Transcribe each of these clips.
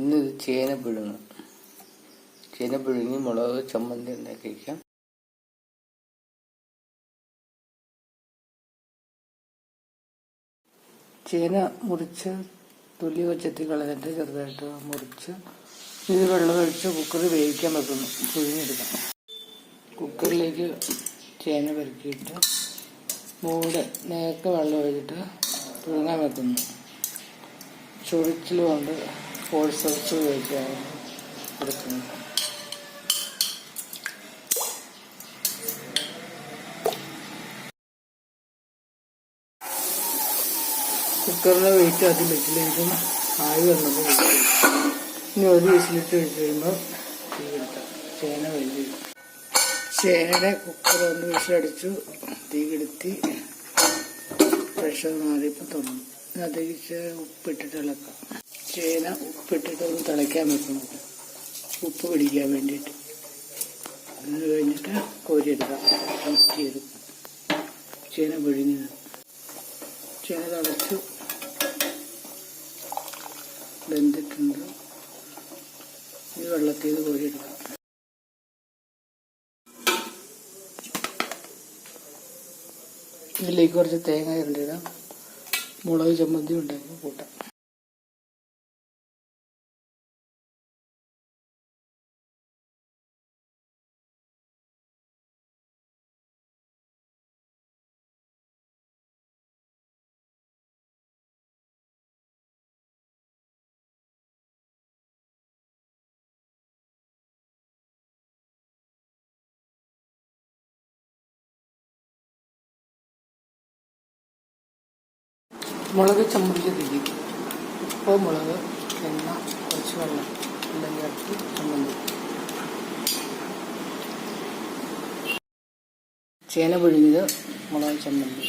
ഇന്നിത് ചേന പിഴുങ്ങ്. ചേന പിഴുങ്ങി മുളക് ചമ്മന്തി ഉണ്ടാക്കി വയ്ക്കാം ചേന മുറിച്ച് തൊലി വച്ചെത്തി കളഞ്ഞിട്ട് ചെറുതായിട്ട് മുറിച്ച് ഇത് വെള്ളമൊഴിച്ച് കുക്കറിൽ വേവിക്കാൻ വെക്കുന്നു. പുഴുങ്ങിയെടുക്കാം. കുക്കറിലേക്ക് ചേന പെരുക്കിയിട്ട് മൂട് നേരത്തെ വെള്ളം ഒഴിച്ചിട്ട് പുഴുങ്ങാൻ വെക്കുന്നു. ചൊറിച്ചിൽ കൊണ്ട് വെച്ച് ഉപയോഗിച്ചാണ് എടുക്കുന്നത് കുക്കറിന്റെ വെയിറ്റ് അതിൽ വെച്ചില്ലെങ്കിലും ആയി വന്നത് ഇനി ഒരു വിസിലിട്ട് വെച്ച് കഴിയുമ്പോൾ തീ കെടുത്താം ചേന വലിയ ചേനയുടെ കുക്കർ ഒന്ന് വിസിലടിച്ചു. തീ കെടുത്തി. പ്രഷർ മാറിയപ്പോൾ തുറന്നു അതിലേക്ക് ഉപ്പിട്ടിട്ട് ഇളക്കാം. ചേന ഉപ്പിട്ടിട്ട് ഒന്ന് തിളയ്ക്കാൻ വെക്കണം ഉപ്പ് പിടിക്കാൻ വേണ്ടിയിട്ട്. അത് കഴിഞ്ഞിട്ട് കോരിയെടുക്കാം ചെയ്തെടുക്കാം ചേന പിഴിഞ്ഞ്. ചേന തിളച്ചു. വെന്തിട്ടുണ്ട്. ഈ വെള്ളത്തിൽ നിന്ന് കോരിയെടുക്കാം ഇതിലേക്ക് കുറച്ച് തേങ്ങ ഇരണ്ടിടാം. മുളക് ചമ്മന്തി ഉണ്ടാക്കി കൂട്ടാം. മുളക് ചമ്മന്തി തിരിക്കും ഉപ്പ് മുളക് എണ്ണ കുറച്ച് വെള്ളം. എല്ലാം ചേർത്ത് ചമ്മന്തി. ചേന പുഴുങ്ങിയത് മുളക് ചമ്മന്തി.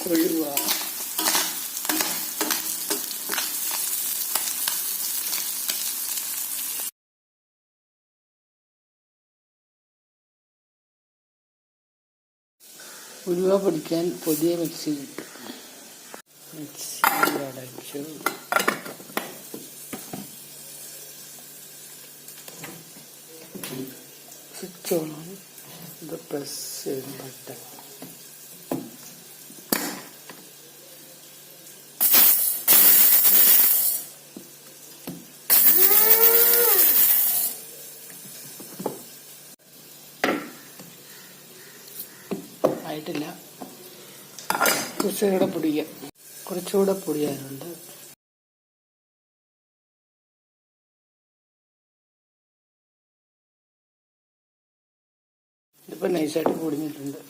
കൊഴുവ ഉലുവ പൊടിക്കാൻ പുതിയ മിക്സി മിക്സി അടച്ചു. സ്വിച്ച് ഓൺ ഇത് പ്രസ് ചെയ്യും ആയിട്ടില്ല. കുറച്ചുകൂടെ പൊടിക്കുക കുറച്ചുകൂടെ പൊടിയാനുണ്ട് ഇതിപ്പോൾ നൈസായിട്ട് പൊടിഞ്ഞിട്ടുണ്ട്.